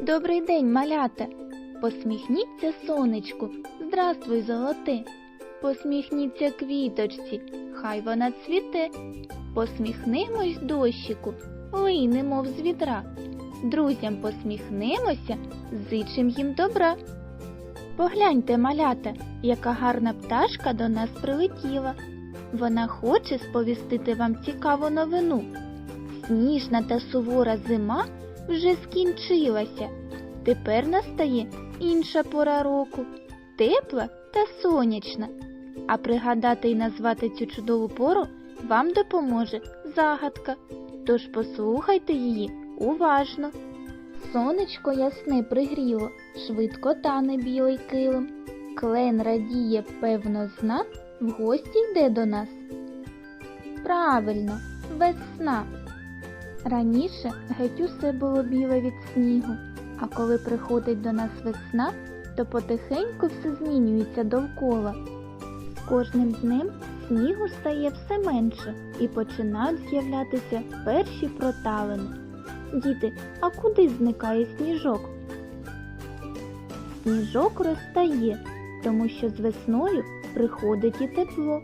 Добрий день, малята. Посміхніться сонечку, здравствуй, золоте. Посміхніться квіточці, хай вона цвіте. Посміхнемось дощику, лине, мов з відра. Друзям посміхнемося, зичим їм добра. Погляньте, малята, яка гарна пташка до нас прилетіла. Вона хоче сповістити вам цікаву новину. Сніжна та сувора зима вже скінчилася. Тепер настає інша пора року, тепла та сонячна. А пригадати і назвати цю чудову пору вам допоможе загадка. Тож послухайте її уважно. Сонечко ясне пригріло, швидко тане білий килим. Клен радіє, певно, зна, в гості йде до нас. Правильно, весна. Раніше геть усе було біле від снігу, а коли приходить до нас весна, то потихеньку все змінюється довкола. З кожним днем снігу стає все менше і починають з'являтися перші проталини. Діти, а куди зникає сніжок? Сніжок розтає, тому що з весною приходить і тепло.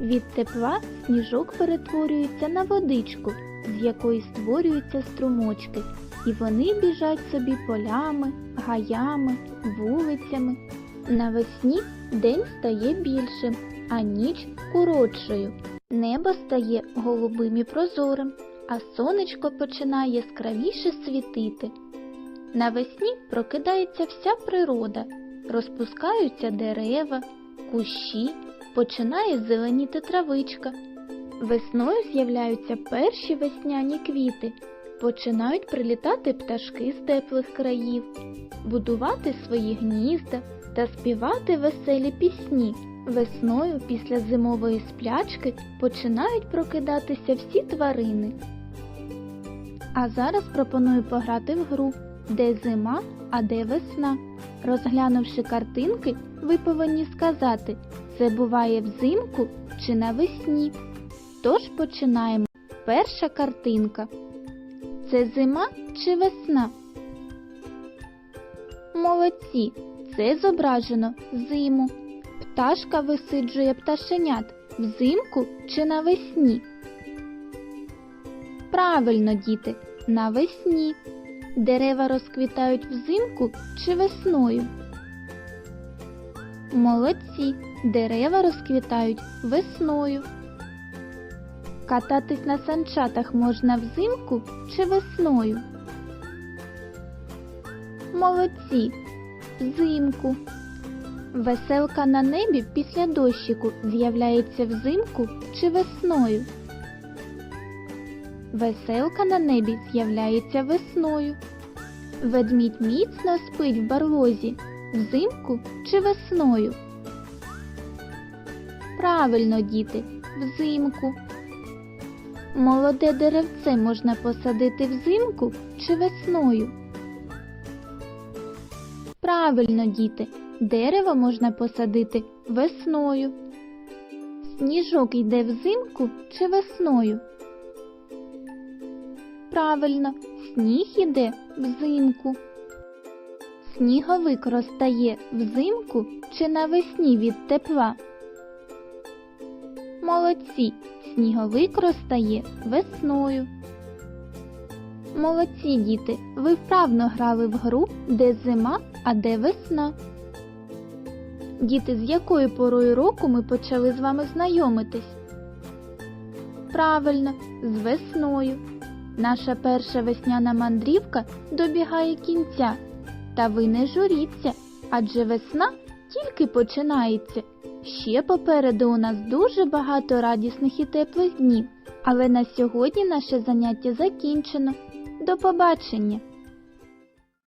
Від тепла сніжок перетворюється на водичку, з якої створюються струмочки, і вони біжать собі полями, гаями, вулицями. Навесні день стає більшим, а ніч коротшою. Небо стає голубим і прозорим, а сонечко починає яскравіше світити. Навесні прокидається вся природа, розпускаються дерева, кущі, починає зеленіти травичка. Весною з'являються перші весняні квіти, починають прилітати пташки з теплих країв, будувати свої гнізда та співати веселі пісні. Весною після зимової сплячки починають прокидатися всі тварини. А зараз пропоную пограти в гру, де зима, а де весна. Розглянувши картинки, ви повинні сказати, це буває взимку чи навесні. Тож починаємо. Перша картинка. Це зима чи весна? Молодці. Це зображено зиму. Пташка висиджує пташенят взимку чи навесні? Правильно, діти, навесні. Дерева розквітають взимку чи весною? Молодці. Дерева розквітають весною. Кататись на санчатах можна взимку чи весною? Молодці. Взимку. Веселка на небі після дощику з'являється взимку чи весною? Веселка на небі з'являється весною. Ведмідь міцно спить в барлозі взимку чи весною? Правильно, діти, взимку. Молоде деревце можна посадити взимку чи весною? Правильно, діти, дерево можна посадити весною. Сніжок йде взимку чи весною? Правильно, сніг іде взимку. Сніговик розтає взимку чи навесні від тепла? Молодці, сніговик розтає весною. Молодці діти, ви вправно грали в гру, де зима, а де весна. Діти, з якою порою року ми почали з вами знайомитись? Правильно, з весною. Наша перша весняна мандрівка добігає кінця. Та ви не журіться, адже весна тільки починається. Ще попереду у нас дуже багато радісних і теплих днів. Але на сьогодні наше заняття закінчено. До побачення!